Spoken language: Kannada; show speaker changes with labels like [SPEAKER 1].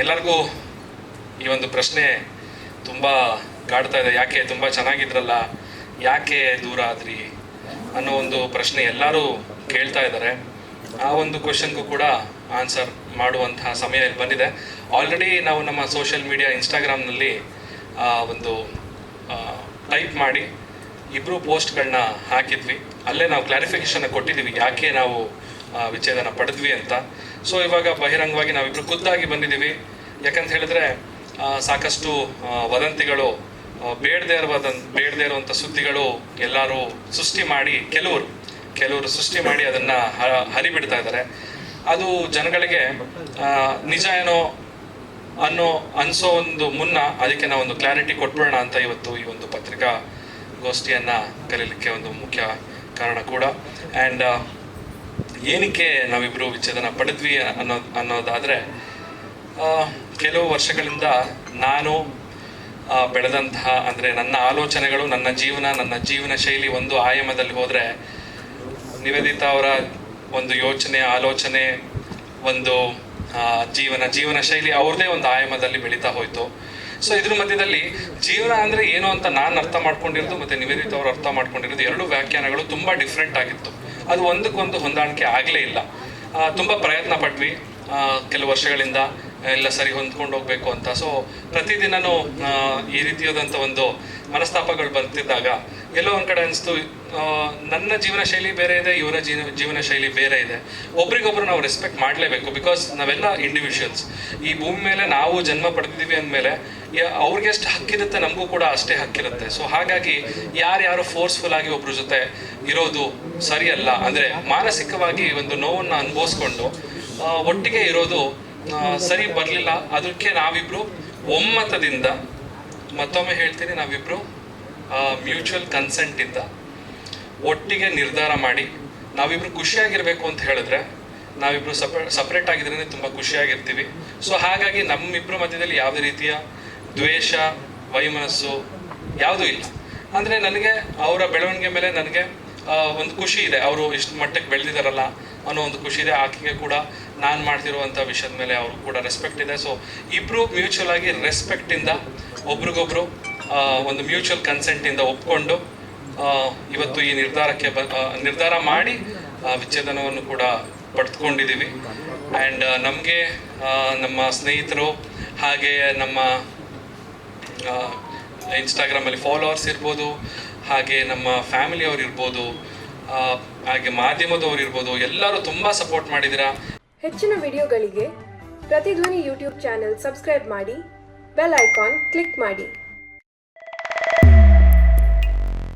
[SPEAKER 1] ಎಲ್ಲರಿಗೂ ಈ ಒಂದು ಪ್ರಶ್ನೆ ತುಂಬ ಕಾಡ್ತಾ ಇದೆ. ಯಾಕೆ ತುಂಬ ಚೆನ್ನಾಗಿದ್ರಲ್ಲ, ಯಾಕೆ ದೂರ ಆದ್ರಿ ಅನ್ನೋ ಒಂದು ಪ್ರಶ್ನೆ ಎಲ್ಲರೂ ಕೇಳ್ತಾ ಇದ್ದಾರೆ. ಆ ಒಂದು ಕ್ವಶನ್ಗೂ ಕೂಡ ಆನ್ಸರ್ ಮಾಡುವಂತಹ ಸಮಯ ಇಲ್ಲಿ ಬಂದಿದೆ. ಆಲ್ರೆಡಿ ನಾವು ನಮ್ಮ ಸೋಷಿಯಲ್ ಮೀಡಿಯಾ ಇನ್ಸ್ಟಾಗ್ರಾಮ್ನಲ್ಲಿ ಒಂದು ಟೈಪ್ ಮಾಡಿ ಇಬ್ಬರು ಪೋಸ್ಟ್ಗಳನ್ನ ಹಾಕಿದ್ವಿ. ಅಲ್ಲೇ ನಾವು ಕ್ಲಾರಿಫಿಕೇಶನ್ ಕೊಟ್ಟಿದ್ದೀವಿ ಯಾಕೆ ನಾವು ವಿಚ್ಛೇದನ ಪಡೆದ್ವಿ ಅಂತ. ಸೊ ಇವಾಗ ಬಹಿರಂಗವಾಗಿ ನಾವಿಬ್ರು ಖುದ್ದಾಗಿ ಬಂದಿದ್ದೀವಿ. ಯಾಕಂತ ಹೇಳಿದ್ರೆ ಸಾಕಷ್ಟು ವದಂತಿಗಳು ಬೇಡದೇ ಇರುವಂತ ಬೇಡದೇ ಇರುವಂಥ ಸುದ್ದಿಗಳು ಎಲ್ಲರೂ ಸೃಷ್ಟಿ ಮಾಡಿ, ಕೆಲವರು ಕೆಲವರು ಸೃಷ್ಟಿ ಮಾಡಿ ಅದನ್ನ ಹರಿಬಿಡ್ತಾ ಇದ್ದಾರೆ. ಅದು ಜನಗಳಿಗೆ ನಿಜ ಏನೋ ಅನ್ನೋ, ಅನ್ಸೋ ಒಂದು ಮುನ್ನ ಅದಕ್ಕೆ ನಾವು ಒಂದು ಕ್ಲಾರಿಟಿ ಕೊಟ್ಬಿಡೋಣ ಅಂತ ಇವತ್ತು ಈ ಒಂದು ಪತ್ರಿಕಾ ಗೋಷ್ಠಿಯನ್ನ ಕರೀಲಿಕ್ಕೆ ಒಂದು ಮುಖ್ಯ ಕಾರಣ ಕೂಡ. ಆ್ಯಂಡ್ ಏನಕ್ಕೆ ನಾವಿಬ್ರು ವಿಚ್ಛೇದನ ಪಡೆದ್ವಿ ಅನ್ನೋ ಅನ್ನೋದಾದ್ರೆ ಕೆಲವು ವರ್ಷಗಳಿಂದ ನಾನು ಬೆಳೆದಂತಹ ಅಂದರೆ ನನ್ನ ಆಲೋಚನೆಗಳು, ನನ್ನ ಜೀವನ ನನ್ನ ಜೀವನ ಶೈಲಿ ಒಂದು ಆಯಾಮದಲ್ಲಿ ಹೋದರೆ, ನಿವೇದಿತಾ ಅವರ ಒಂದು ಯೋಚನೆ, ಆಲೋಚನೆ, ಒಂದು ಜೀವನ ಜೀವನ ಶೈಲಿ ಅವ್ರದ್ದೇ ಒಂದು ಆಯಾಮದಲ್ಲಿ ಬೆಳೀತಾ ಹೋಯ್ತು. ಸೊ ಇದ್ರ ಮಧ್ಯದಲ್ಲಿ ಜೀವನ ಅಂದ್ರೆ ಏನು ಅಂತ ನಾನು ಅರ್ಥ ಮಾಡ್ಕೊಂಡಿರೋದು ಮತ್ತೆ ನಿವೇದಿತ ಅವರು ಅರ್ಥ ಮಾಡ್ಕೊಂಡಿರೋದು ಎರಡು ವ್ಯಾಖ್ಯಾನಗಳು ತುಂಬಾ ಡಿಫ್ರೆಂಟ್ ಆಗಿತ್ತು. ಅದು ಒಂದಕ್ಕೊಂದು ಹೊಂದಾಣಿಕೆ ಆಗಲೇ ಇಲ್ಲ. ತುಂಬ ಪ್ರಯತ್ನ ಪಟ್ವಿ ಕೆಲವು ವರ್ಷಗಳಿಂದ. ಎಲ್ಲ ಸರಿ ಹೊಂದ್ಕೊಂಡು ಹೋಗ್ಬೇಕು ಅಂತ. ಸೊ ಪ್ರತಿದಿನನೂ ಈ ರೀತಿಯಾದಂಥ ಒಂದು ಮನಸ್ತಾಪಗಳು ಬರ್ತಿದ್ದಾಗ ಎಲ್ಲೋ ಒಂದು ಕಡೆ ಅನಿಸ್ತು ನನ್ನ ಜೀವನ ಶೈಲಿ ಬೇರೆ ಇದೆ, ಇವರ ಜೀವ ಜೀವನ ಶೈಲಿ ಬೇರೆ ಇದೆ. ಒಬ್ರಿಗೊಬ್ರು ನಾವು ರೆಸ್ಪೆಕ್ಟ್ ಮಾಡಲೇಬೇಕು ಬಿಕಾಸ್ ನಾವೆಲ್ಲ ಇಂಡಿವಿಜುವಲ್ಸ್ ಈ ಭೂಮಿ ಮೇಲೆ ನಾವು ಜನ್ಮ ಪಡೆದಿದ್ದೀವಿ ಅಂದಮೇಲೆ ಅವ್ರಿಗೆ ಎಷ್ಟು ಹಕ್ಕಿರುತ್ತೆ, ನಮಗೂ ಕೂಡ ಅಷ್ಟೇ ಹಕ್ಕಿರುತ್ತೆ. ಸೊ ಹಾಗಾಗಿ ಯಾರ್ಯಾರು ಫೋರ್ಸ್ಫುಲ್ ಆಗಿ ಒಬ್ರ ಜೊತೆ ಇರೋದು ಸರಿಯಲ್ಲ. ಅಂದರೆ ಮಾನಸಿಕವಾಗಿ ಒಂದು ನೋವನ್ನು ಅನುಭವಿಸ್ಕೊಂಡು ಒಟ್ಟಿಗೆ ಇರೋದು ಸರಿ ಬರಲಿಲ್ಲ. ಅದಕ್ಕೆ ನಾವಿಬ್ರು ಒಮ್ಮತದಿಂದ ಮತ್ತೊಮ್ಮೆ ಹೇಳ್ತೀನಿ, ನಾವಿಬ್ರು ಮ್ಯೂಚುವಲ್ ಕನ್ಸೆಂಟ್ ಇಂದ ಒಟ್ಟಿಗೆ ನಿರ್ಧಾರ ಮಾಡಿ, ನಾವಿಬ್ರು ಖುಷಿಯಾಗಿರ್ಬೇಕು ಅಂತ ಹೇಳಿದ್ರೆ, ನಾವಿಬ್ರು ಸಪ್ರೇ ಸಪ್ರೇಟ್ ಆಗಿದ್ರೇ ತುಂಬ ಖುಷಿಯಾಗಿರ್ತೀವಿ. ಸೊ ಹಾಗಾಗಿ ನಮ್ಮಿಬ್ರ ಮಧ್ಯದಲ್ಲಿ ಯಾವುದೇ ರೀತಿಯ ದ್ವೇಷ, ವೈಮನಸ್ಸು ಯಾವುದೂ ಇಲ್ಲ. ಅಂದ್ರೆ ನನಗೆ ಅವರ ಬೆಳವಣಿಗೆ ಮೇಲೆ ನನಗೆ ಒಂದು ಖುಷಿ ಇದೆ. ಅವರು ಇಷ್ಟು ಮಟ್ಟಕ್ಕೆ ಬೆಳೆದಿದ್ದಾರಲ್ಲ ಅನ್ನೋ ಒಂದು ಖುಷಿ ಇದೆ. ಆಕೆಗೆ ಕೂಡ ನಾನು ಮಾಡ್ತಿರುವಂಥ ವಿಷಯದ ಮೇಲೆ ಅವರು ಕೂಡ ರೆಸ್ಪೆಕ್ಟ್ ಇದೆ. ಸೊ ಇಬ್ಬರು ಮ್ಯೂಚುವಲ್ ಆಗಿ ರೆಸ್ಪೆಕ್ಟಿಂದ ಒಬ್ರಿಗೊಬ್ರು ಒಂದು ಮ್ಯೂಚುವಲ್ ಕನ್ಸೆಂಟ್ ಇಂದ ಒಪ್ಕೊಂಡು ಇವತ್ತು ಈ ನಿರ್ಧಾರಕ್ಕೆ ಬ ನಿರ್ಧಾರ ಮಾಡಿ ವಿಚ್ಛೇದನವನ್ನು ಕೂಡ ಪಡೆದುಕೊಂಡಿದ್ದೀವಿ ಆ್ಯಂಡ್ ನಮಗೆ ನಮ್ಮ ಸ್ನೇಹಿತರು ಹಾಗೆ ನಮ್ಮ ಇನ್ಸ್ಟಾಗ್ರಾಮಲ್ಲಿ ಫಾಲೋವರ್ಸ್ ಇರ್ಬೋದು ಹಾಗೆ ನಮ್ಮ ಫ್ಯಾಮಿಲಿಯವ್ರು ಇರ್ಬೋದು ಹಾಗೆ ಮಾಧ್ಯಮದವ್ರು ಇರ್ಬೋದು, ಎಲ್ಲರೂ ತುಂಬ ಸಪೋರ್ಟ್ ಮಾಡಿದ್ದೀರಾ.
[SPEAKER 2] ಹೆಚ್ಚಿನ ವಿಡಿಯೋಗಳಿಗೆ ಪ್ರತಿಧ್ವನಿ ಯೂಟ್ಯೂಬ್ ಚಾನೆಲ್ ಸಬ್ಸ್ಕ್ರೈಬ್ ಮಾಡಿ ಬೆಲ್ ಐಕಾನ್ ಕ್ಲಿಕ್ ಮಾಡಿ.